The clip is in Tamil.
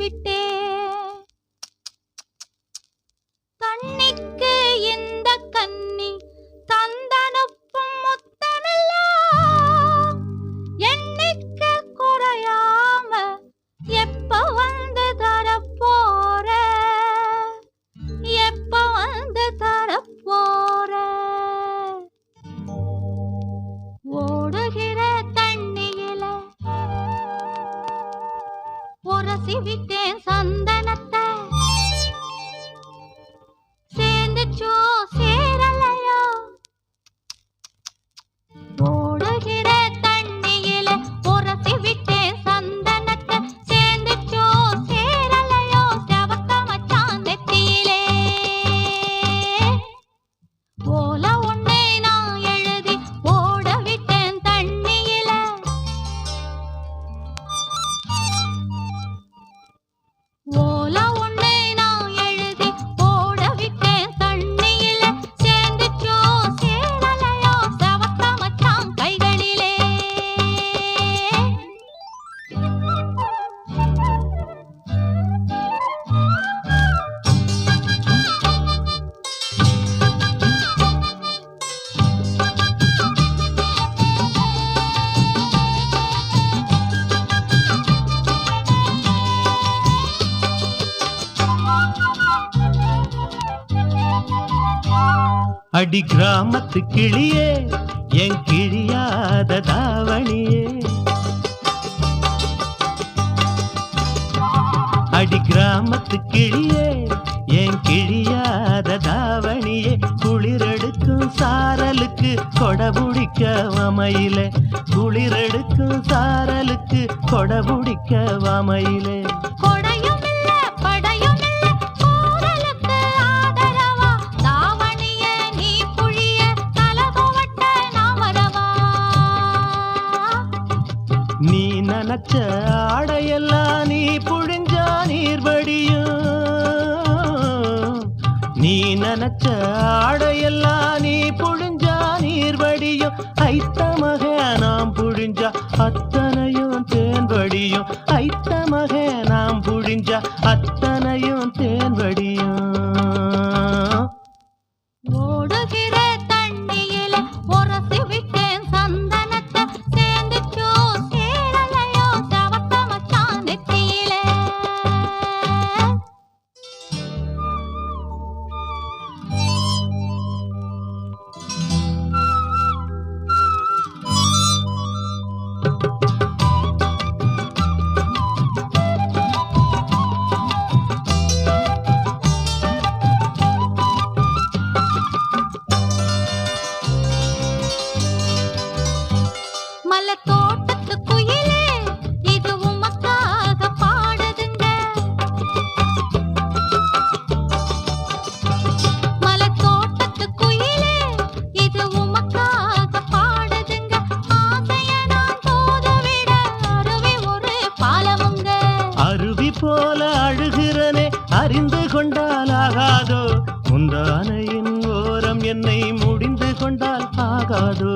べて முரசி விட்டேன் சந்தனத்தை அடி கிராமத்து கிளியே என் கிழியாத தாவணியே. அடி கிராமத்து கிளியே என் கிழியாத தாவணியே. குளிரெடுக்கும் சாரலுக்கு கொடபுடிக்க வமையிலே. குளிரெடுக்கும் சாரலுக்கு கொடபுடிக்க வமையிலே. நினைச்ச ஆடையெல்லாம் நீ புழிஞ்சா நீர் வடியும் நீ நினைச்ச ஆடையெல்லாம் நீ புழிஞ்சா நீர் வடியும் ஐத்த நாம் புழிஞ்சா அத்தனையும் தேன் வடியும் ஐத்த நாம் புழிஞ்சா அத்தனையும் தேன் வடியும் போல அழுகிறனே அறிந்து கொண்டால் ஆகாதோ? முந்தானையின் ஓரம் என்னை முடிந்து கொண்டால் ஆகாதோ?